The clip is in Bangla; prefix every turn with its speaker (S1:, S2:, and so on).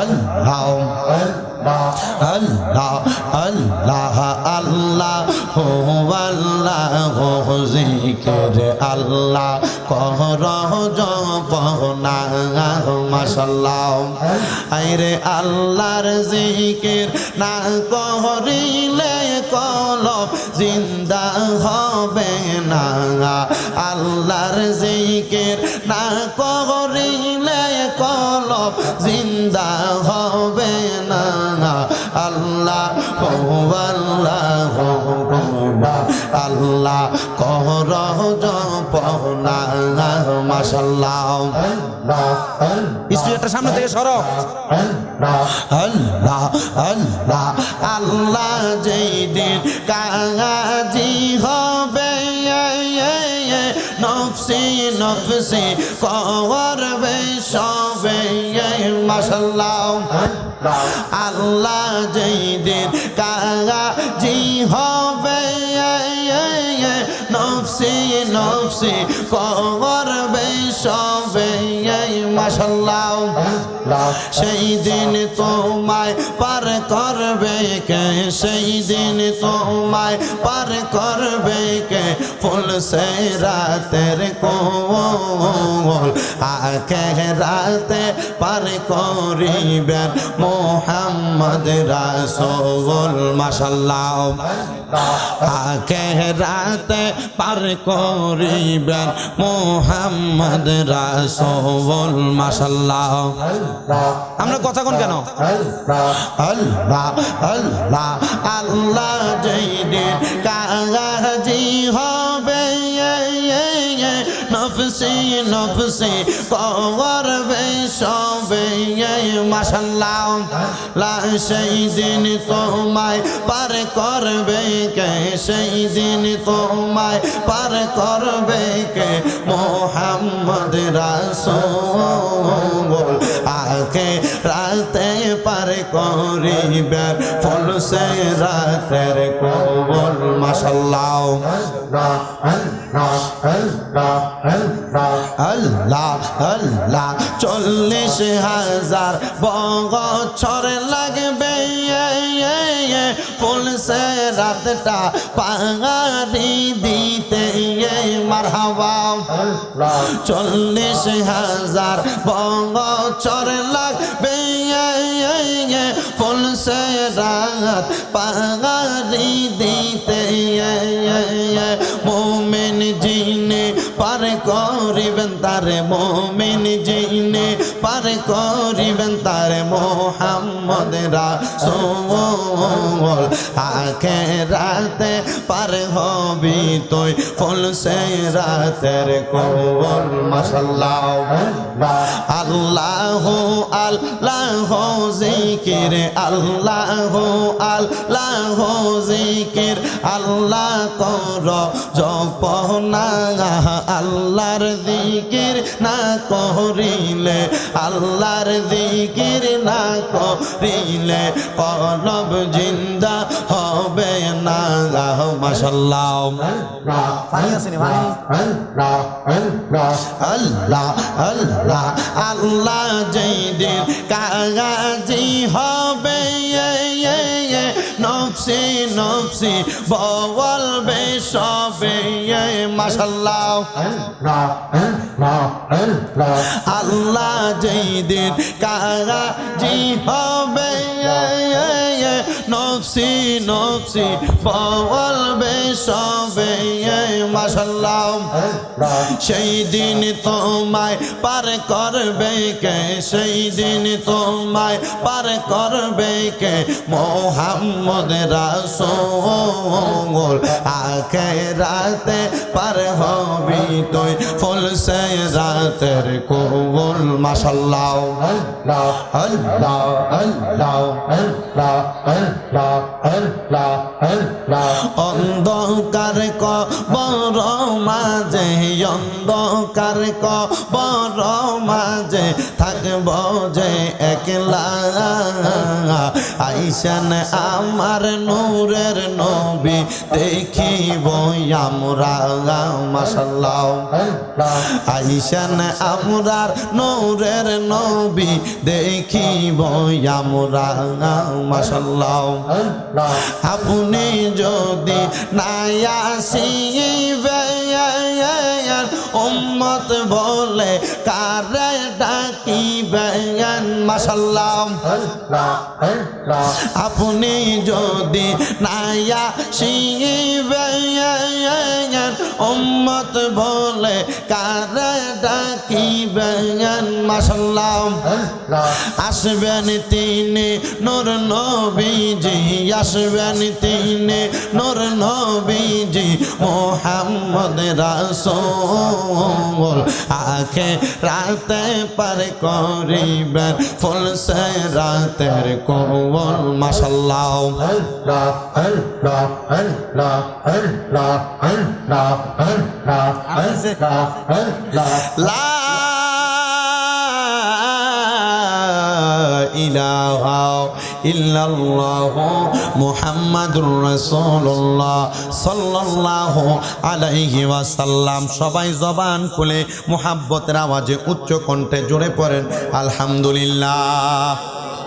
S1: আল্লাহ আল্লাহ আল্লাহ আল্লাহ আল্লাহ হো আল্লাহ হো জিকির আল্লাহ কর জপনা মাশাল্লাহ আইরে আল্লাহর জিকির না করিলে কলব জিন্দা হবে না। আল্লাহর জিকির মাশাল্লাহ
S2: স্পিকারটা সামনে থেকে সরো।
S1: আল্লাহ আল্লাহ আল্লাহ যেই দিন কাজী হবে নফসি নফসি করবে সবে মাসাল্লাহ আল্লাহ যেই দিন কাজী হবে নফসি করবে সবে মাসাল্লাহ সেই দিন তোমায় পার করবে কে? সেই দিন তোমায় পার করবে কে ফুল সে রাতের কোল আকে রাতে পার করিবেন মোহাম্মদ রাসূল মাশাল্লাহ আকে রাতে পার করিবেন মোহাম্মদ রাসূল মাশাল্লাহ
S2: আমরা কথা কোন কেন?
S1: আল্লাহ আল্লাহ আল্লাহ দিন কাজি হবে নফসি নফসি করবে সবে মাসাল্লাহ লা, সেই দিন তোমায় পার করবে কে? সেই দিন তোমায় পার করবে কে? মোহাম্মদ রাসূল আকে রাতে পার করিবে ফল সে রাতের কবল মাশাল্লাহ আল্লাহ আল্লাহ। চল্লিশ হাজার বছর লাগবে, ফুল সে রাতটা পাহাড়ি দিতে, মারহাবা। চল্লিশ হাজার বছর লাগবে রাত পাহাড়ি দিতে মোমেন জিনে পার করিবেন তারে মোমেন জিনে পার করিবেন তারে মোহাম্মদ রাসূল আখে রাতে পার হবি তুই, ফুল সে রাতের কোল মাশাল্লাহ আল্লাহ আল্লাহ জিকির আল্লাহ আল্লাহ জিকির আল্লাহ কর জপনা, আল্লাহর জিকির না করিলে, আল্লাহর জিকির না করিলে কলব জিন্দা হবে না।
S2: পানি
S1: আল্লাহ আল্লাহ আল্লাহ দিন কাগাজি হবে নফসি নফসি বলবে সবে মাশাল্লাহ। আল্লাহ যেই দিন কাগাজি হবে নফসি নফসি বলবে সবে মাশাল্লাহ। সেই দিন তোমায় পার করবে কে? সেই দিন তোমায় পার করবে কে? মোহাম্মদ রাসূল আখে রাতে পার হবি তুই। ফুল সে রাতের কোল মাশাল্লাহ। আল্লাহ আল্লাহ অন্ধকার ক বড় মাঝে অন্ধকার ক বড় মাঝে থাকব যে একলা। আইসান আমার নূরের নবী দেখিব আমরা মাসাল্লাহ আইসান আমরার নূরের নবী দেখিব আমরা মাসাল্লাহ আপনি যদি নাই মাসাল্লাহ আপনি যদি নাই আসিবেন উম্মত বলে কারে ডাকিবেন? মাসাল্লাহ আসবেন তিনি নূর নবীজি, আসবেন তিনি নূর নবীজি, মোহাম্মদ রাসূল। আখে রাতে পার করিবেন। ফুল সে রাতের কোমল মাশাল্লাহ। লা ইলাহা ইল্লাল্লাহ মুহাম্মাদুর রাসূলুল্লাহ সাল্লাল্লাহু আলাইহি ওয়াসাল্লাম। সবাই জবান খুলে মোহাব্বতের আওয়াজে উচ্চ কণ্ঠে জোরে পড়েন, আলহামদুলিল্লাহ।